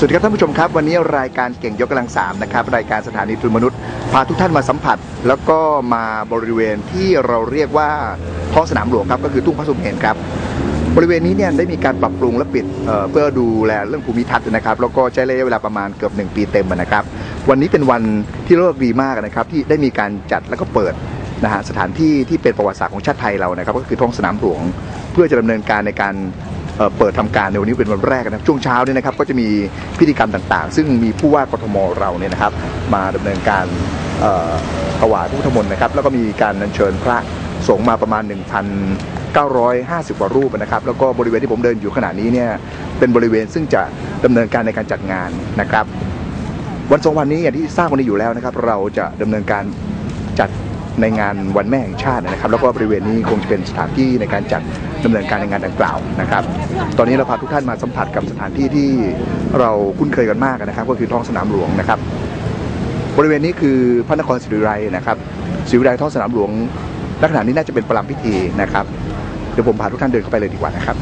สวัสดีครับท่านผู้ชมครับวันนี้รายการเก่งยกกำลังสามนะครับรายการสถานีทุนมนุษย์ พาทุกท่านมาสัมผัส แล้วก็มาบริเวณที่เราเรียกว่าท้องสนามหลวงครับก็คือทุ่งพระสุเมนครับบริเวณนี้เนี่ยได้มีการปรับปรุงและปิดเเพื่อดูแลเรื่องภูมิทัศน์นะครับแล้วก็ใช้ระยะเวลาประมาณเกือบ 1 ปีเต็มนะครับ วันนี้เป็นวันที่เลิกดีมากนะครับที่ได้มีการจัดแล้วก็เปิดนะฮะสถานที่ที่เป็นประวัติศาสตร์ของชาติไทยเรานะครับ ก็คือท้องสนามหลวง เพื่อจะดำเนินการในการ เปิดทำการในวันนี้เป็นวันแรกนะครับช่วงเช้าเนี่ยนะครับก็จะมีพิธีกรรมต่างๆ ซึ่งมีผู้ว่ากทมเราเนี่ยนะครับ มาดำเนินการถวายพระพุทธมนต์นะครับ แล้วก็มีการอัญเชิญพระสงฆ์มาประมาณ 1,950กว่ารูปนะครับ แล้วก็บริเวณที่ผมเดินอยู่ขณะนี้เนี่ยเป็นบริเวณซึ่งจะดำเนินการในการจัดงานนะครับ วันสองวันนี้อย่างที่ทราบกันดีอยู่แล้วนะครับ เราจะดำเนินการจัดในงานวันแม่แห่งชาตินะครับ แล้วก็บริเวณนี้คงจะเป็นสถานที่ในการจัด ดำเนินการในงานดังกล่าวนะครับ ตอนนี้เราพาทุกท่านมาสัมผัสกับสถานที่ที่เราคุ้นเคยกันมากนะครับ ก็คือท้องสนามหลวงนะครับ บริเวณนี้คือพระนครศรีวิไลนะครับศรีวิไลท้องสนามหลวงลักษณะนี้น่าจะเป็นประลำพิธีนะครับ เดี๋ยวผมพาทุกท่านเดินเข้าไปเลยดีกว่านะครับ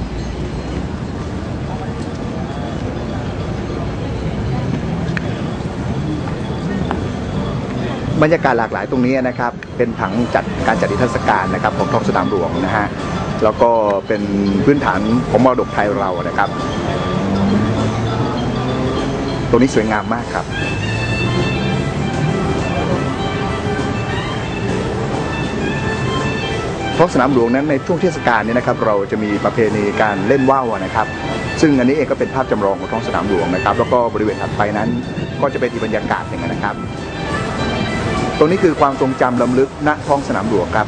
บรรยากาศหลากหลายตรงนี้นะครับ เป็นผังจัดการจัดนิทรรศการนะครับของท้องสนามหลวงนะฮะ แล้วก็เป็นพื้นฐานของมรดกไทยเรานะครับตรงนี้สวยงามมากครับ ท้องสนามหลวงนั้นในช่วงเทศกาลนี้นะครับ เราจะมีประเพณีการเล่นว่าวนะครับ ซึ่งอันนี้เองก็เป็นภาพจำลองของท้องสนามหลวงนะครับ แล้วก็บริเวณถัดไปนั้น ก็จะเป็นอีกบรรยากาศหนึ่งนะครับ ตรงนี้คือความทรงจำลำลึกณท้องสนามหลวงครับ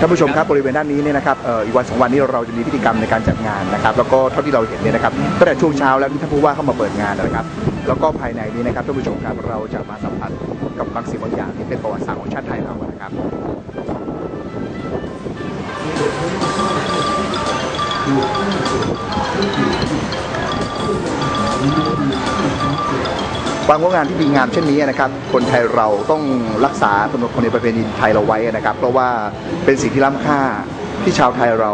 ท่านผู้ชมครับบริเวณด้านนี้เนี่ยนะครับเอออีกวันสองวันนี้เราจะมีพิธีกรรมในการจัดงานนะครับ แล้วก็เท่าที่เราเห็นเนี่ยนะครับตั้งแต่ช่วงเช้าแล้วที่ท่านผู้ว่าเข้ามาเปิดงานนะครับ แล้วก็ภายในนี้นะครับท่านผู้ชมครับเราจะมาสัมผัสกับบางสิ่งบางอย่างที่เป็นประวัติศาสตร์ของชาติไทยเรานะครับ ความงดงามที่ดีงามเช่นนี้นะครับ คนไทยเราต้องรักษาขนบธรรมเนียมประเพณีไทยเราไว้นะครับ เพราะว่าเป็นสิ่งที่ล้ำค่าที่ชาวไทยเรา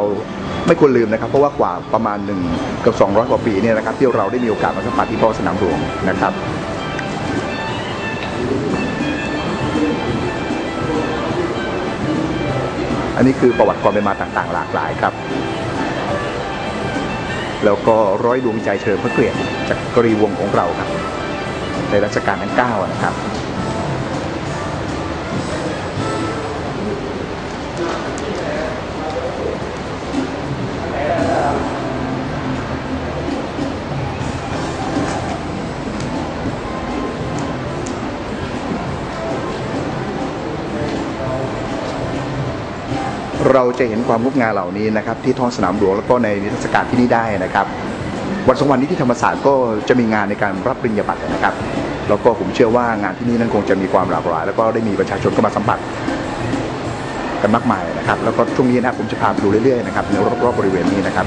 ไม่ควรลืมนะครับ เพราะว่ากว่าประมาณหนึ่งกือบ200กว่าปีเนี่ยนะครับที่เราได้มีโอกาสมาสัมผัสที่ท้องสนามหลวงนะครับอันนี้คือประวัติความเป็นมาต่างๆ หลากหลายครับ แล้วก็ร้อยดวงใจเฉลิมพระเกียรติจากกรีวงของเราครับ ในรัชกาลที่9นะครับเราจะเห็นความงดงามเหล่านี้นะครับที่ท้องสนามหลวงแล้วก็ในนิทรรศการที่นี่ได้นะครับ วันสองวันนี้ที่ธรรมศาสตร์ก็จะมีงานในการรับปริญญาบัตรนะครับ แล้วก็ผมเชื่อว่างานที่นี่นั้นคงจะมีความหลากหลาย แล้วก็ได้มีประชาชนเข้ามาสัมผัสกันมากมายนะครับ แล้วก็ช่วงนี้นะครับผมจะพาไปดูเรื่อยๆนะครับในรอบๆบริเวณนี้นะครับ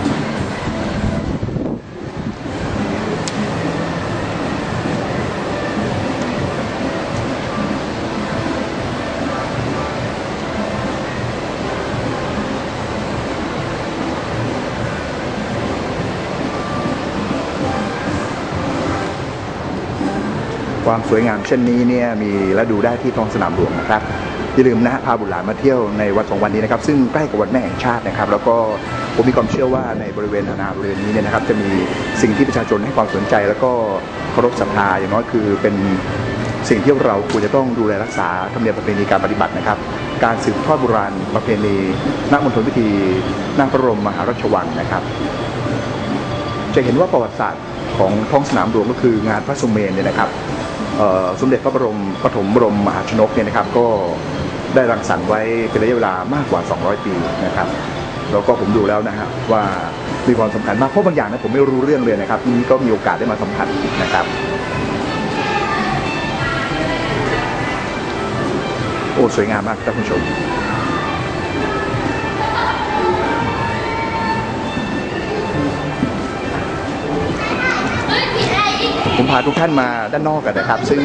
ความสวยงามเช่นนี้เนี่ยมีและดูได้ที่ท้องสนามหลวงนะครับอย่าลืมนะพาบุตรหลานมาเที่ยวในวันสองวันนี้นะครับซึ่งใกล้กับวันแม่แห่งชาตินะครับ แล้วก็ผมมีความเชื่อว่าในบริเวณนาบริเวณนี้เนี่ยนะครับ จะมีสิ่งที่ประชาชนให้ความสนใจ แล้วก็เคารพศรัทธาอย่างน้อยคือเป็นสิ่งที่เราควรจะต้องดูแลรักษาธรรมเนียมประเพณีการปฏิบัตินะครับ การสืบทอดโบราณประเพณีณมณฑลพิธีนั่งพระบรมมหาราชวังนะครับ จะเห็นว่าประวัติศาสตร์ของท้องสนามหลวงก็คืองานพระสุเมนเนี่ยนะครับ สมเด็จพระบรมปฐมบรมมหาชนกเนี่ยนะครับก็ได้รังสรรค์ไว้เป็นระยะเวลามากกว่า 200 ปีนะครับแล้วก็ผมดูแล้วนะฮะว่ามีความสำคัญมากเพราะบางอย่างนะผมไม่รู้เรื่องเลยนะครับนี้ก็มีโอกาสได้มาสัมผัสนะครับโอ้สวยงามมากท่านผู้ชมาทุกท่านมาด้านนอกกันนะครับ ซึ่ง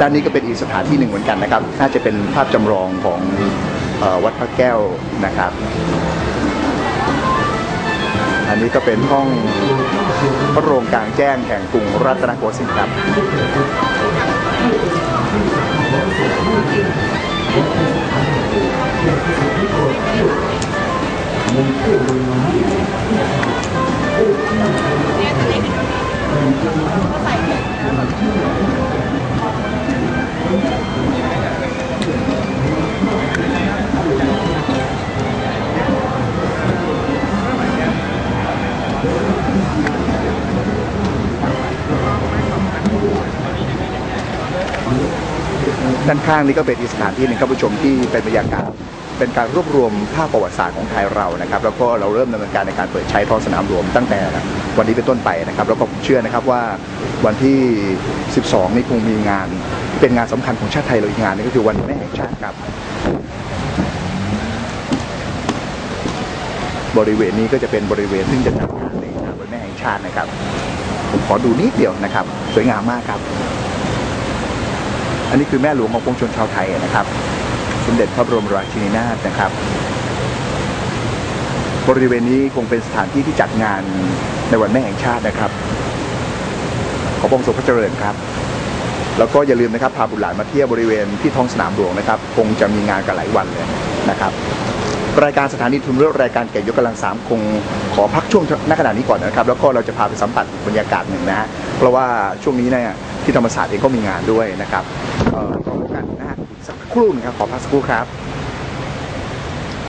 ด้านนี้ก็เป็นอีกสถานที่หนึ่งเหมือนกันนะครับ น่าจะเป็นภาพจำลองของออวัดพระแก้วนะครับ อันนี้ก็เป็นห้องพระโรงกลางแจ้งแห่งกรุงรัตนโกสินทร์ครับ ด้านข้างนี้ก็เป็นอีกสถานที่หนึ่งครับผู้ชมที่เป็นบรรยากาศเป็นการรวบรวมภาพประวัติศาสตร์ของไทยเรานะครับ แล้วก็เราเริ่มดำเนินการในการเปิดใช้ท้องสนามหลวงตั้งแต่วันนี้เป็นต้นไปนะครับ แล้วก็ผมเชื่อนะครับว่าวันที่ 12 นี้คงมีงาน เป็นงานสำคัญของชาติไทยเราอีกงานนึงก็คือวันแม่แห่งชาติครับ บริเวณนี้ก็จะเป็นบริเวณซึ่งจะจัดงานในงานวันแม่แห่งชาตินะครับ ผมขอดูนิดเดียวนะครับ สวยงามมากครับ อันนี้คือแม่หลวงของปวงชนชาวไทยนะครับ สมเด็จพระบรมราชินีนาถนะครับ บริเวณนี้คงเป็นสถานที่ที่จัดงานในวันแม่แห่งชาตินะครับ ขอพระองค์ทรงพระเจริญครับ แล้วก็อย่าลืมนะครับพาบุตรหลานมาเที่ยวบริเวณที่ท้องสนามหลวงนะครับ คงจะมีงานกันหลายวันเลยนะครับรายการสถานีทุนเรื่องรายการเก่ยกกำลังสามคงขอพักช่วงณขณะนี้ก่อนนะครับ แล้วก็เราจะพาไปสัมผัสบรรยากาศหนึ่งนะฮะเพราะว่าช่วงนี้เนี่ย ที่ธรรมศาสตร์เองก็มีงานด้วยนะครับเอ่อขอโอกาสนะฮะสักครู่หนึงครับขอพักสักครู่ครับ